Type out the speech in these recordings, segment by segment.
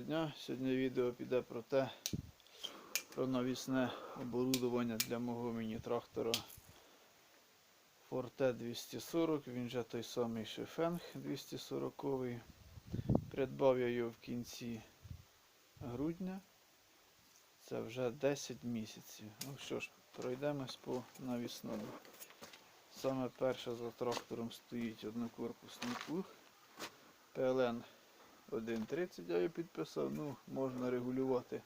дня. Сьогодні відео піде про те, про навісне оборудування для мого міні-трактора Forte 240, він же той самий Шефенг 240. Придбав я його в кінці грудня. Це вже 10 місяців. Ну що ж, пройдемось по навісному. Саме перше за трактором стоїть однокорпусний плуг. ПЛН 1,30 я його підписав. Ну, можна регулювати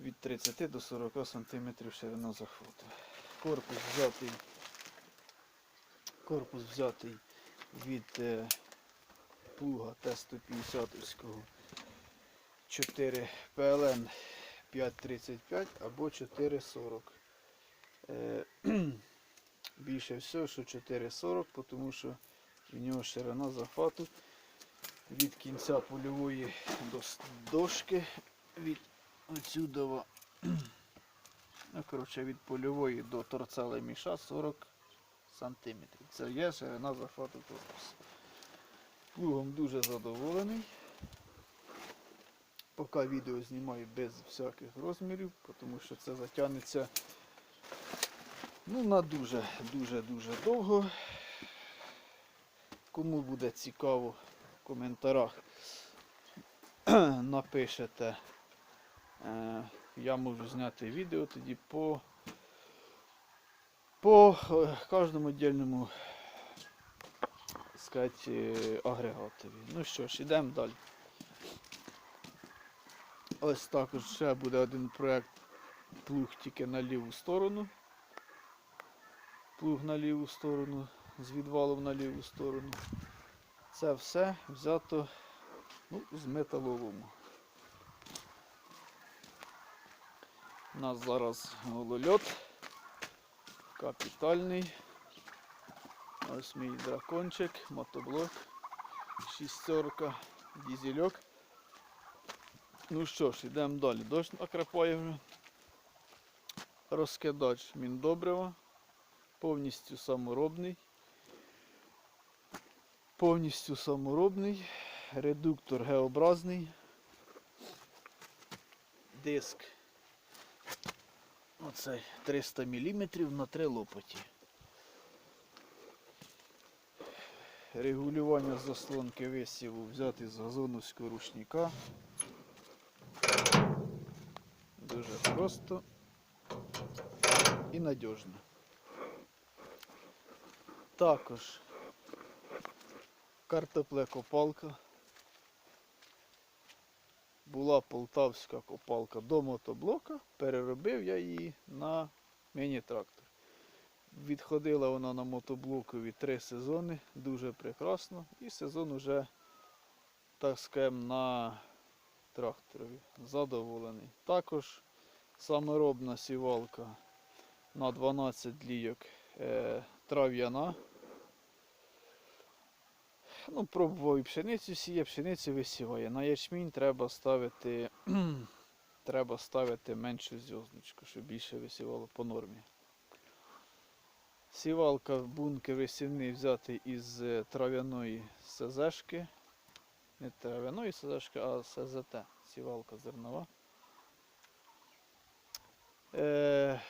від 30 до 40 см ширина захвату. Корпус взятий, корпус взятий від е, плуга Т-150 4 ПЛН 5,35 або 4,40. Е, більше всього, що 4,40, тому що в нього ширина захвату від кінця польової до дошки, від отсюдова, ну, коротше, від польової до торцела міша 40 см. Це є ширина захвату корпусу. Плугом дуже задоволений. Поки відео знімаю без всяких розмірів, тому що це затягнеться ну, на дуже дуже дуже довго. Кому буде цікаво коментарях, напишете. Е, Я можу зняти відео тоді по, по е, кожному віддільному сказати, е, агрегатові. Ну що ж, йдемо далі. Ось також ще буде один проект плуг тільки на ліву сторону. Плуг на ліву сторону, з відвалом на ліву сторону. Це все взято ну, з металолому. У нас зараз голольот капітальний. Ось мій дракончик, мотоблок, шістерка, дізельок. Ну що ж, йдемо далі. Дощ накрапає вже. Розкидач міндобрива. Повністю саморобний. Повністю саморобний. Редуктор Г-образний. Диск. Оцей 300 мм на 3 лопаті. Регулювання заслонки висіву взяти з газоновського рушника. Дуже просто і надіжно. Також картоплекопалка. Була полтавська копалка до мотоблока, переробив я її на міні-трактор. Відходила вона на мотоблокові три сезони, дуже прекрасно. І сезон уже, так скажемо, на тракторові. Задоволений. Також саморобна сівалка на 12 лійок е, трав'яна. Ну, пробував і пшеницю сіє, пшеницю висіває. На ячмінь треба ставити, треба ставити меншу зв'язочку, щоб більше висівало по нормі. Сівалка в бунки висівний взяти із е, трав'яної СЗшки. Не трав'яної СЗшки, а СЗТ. Сівалка зернова. Е,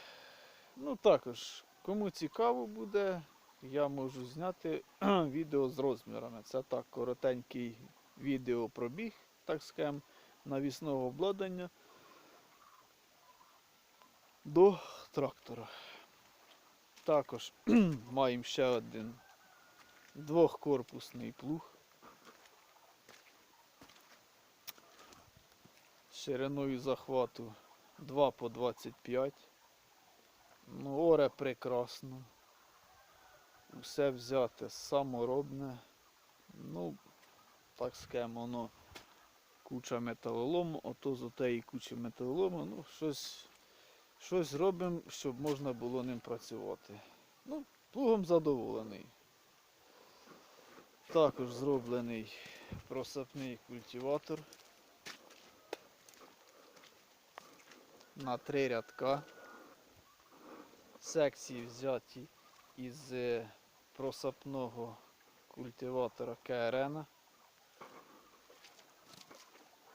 ну також, кому цікаво буде, я можу зняти відео з розмірами. Це так, коротенький відеопробіг, так скажемо, навісного обладнання до трактора. Також маємо ще один двохкорпусний плуг. Шириною захвату 2 по 25. Ну, оре прекрасно. Все взяте саморобне. Ну, так скажемо, воно куча металолому, ото з отеї кучі металолому, ну, щось, щось робимо, щоб можна було ним працювати. Ну, плугом задоволений. Також зроблений просапний культиватор. на три рядка. Секції взяті із е, просапного культиватора КРН.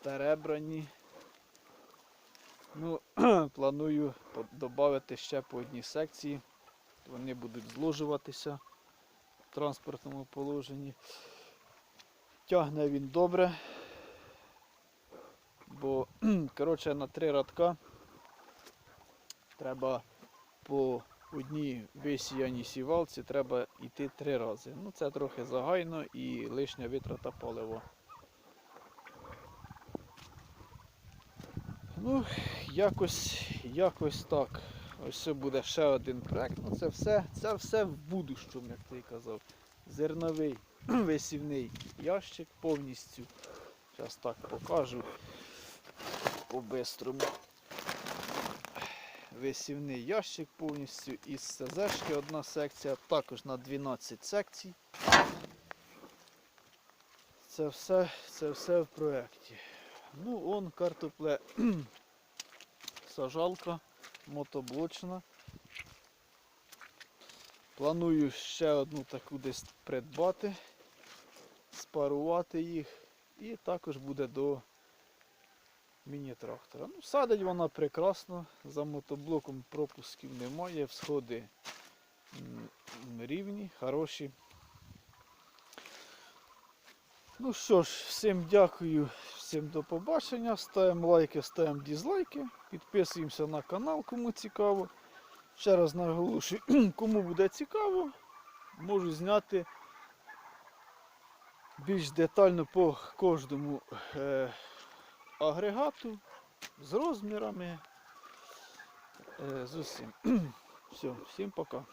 перебрані. Ну, планую додати ще по одній секції. Вони будуть зложуватися в транспортному положенні. Тягне він добре, бо коротше, на три радка треба по одній висіяній сівалці треба йти три рази. Ну це трохи загайно і лишня витрата палива. Ну, якось, якось так. Ось це буде ще один проект. Ну це все, це все в будущому, як ти казав. Зерновий висівний ящик повністю. Зараз так покажу по-бистрому. Висівний ящик повністю із СЗшки одна секція, також на 12 секцій. Це все, це все в проєкті. Ну, он картопле сажалка мотоблочна. Планую ще одну таку десь придбати, спарувати їх і також буде до міні-трактора. Ну, садить вона прекрасно, за мотоблоком пропусків немає, всходи рівні, хороші. Ну що ж, всім дякую, всім до побачення. Ставимо лайки, ставимо дізлайки, підписуємося на канал, кому цікаво. Ще раз наголошую, кому буде цікаво, можу зняти більш детально по кожному е, агрегату з розмірами. Е, з усім. Все, всім пока.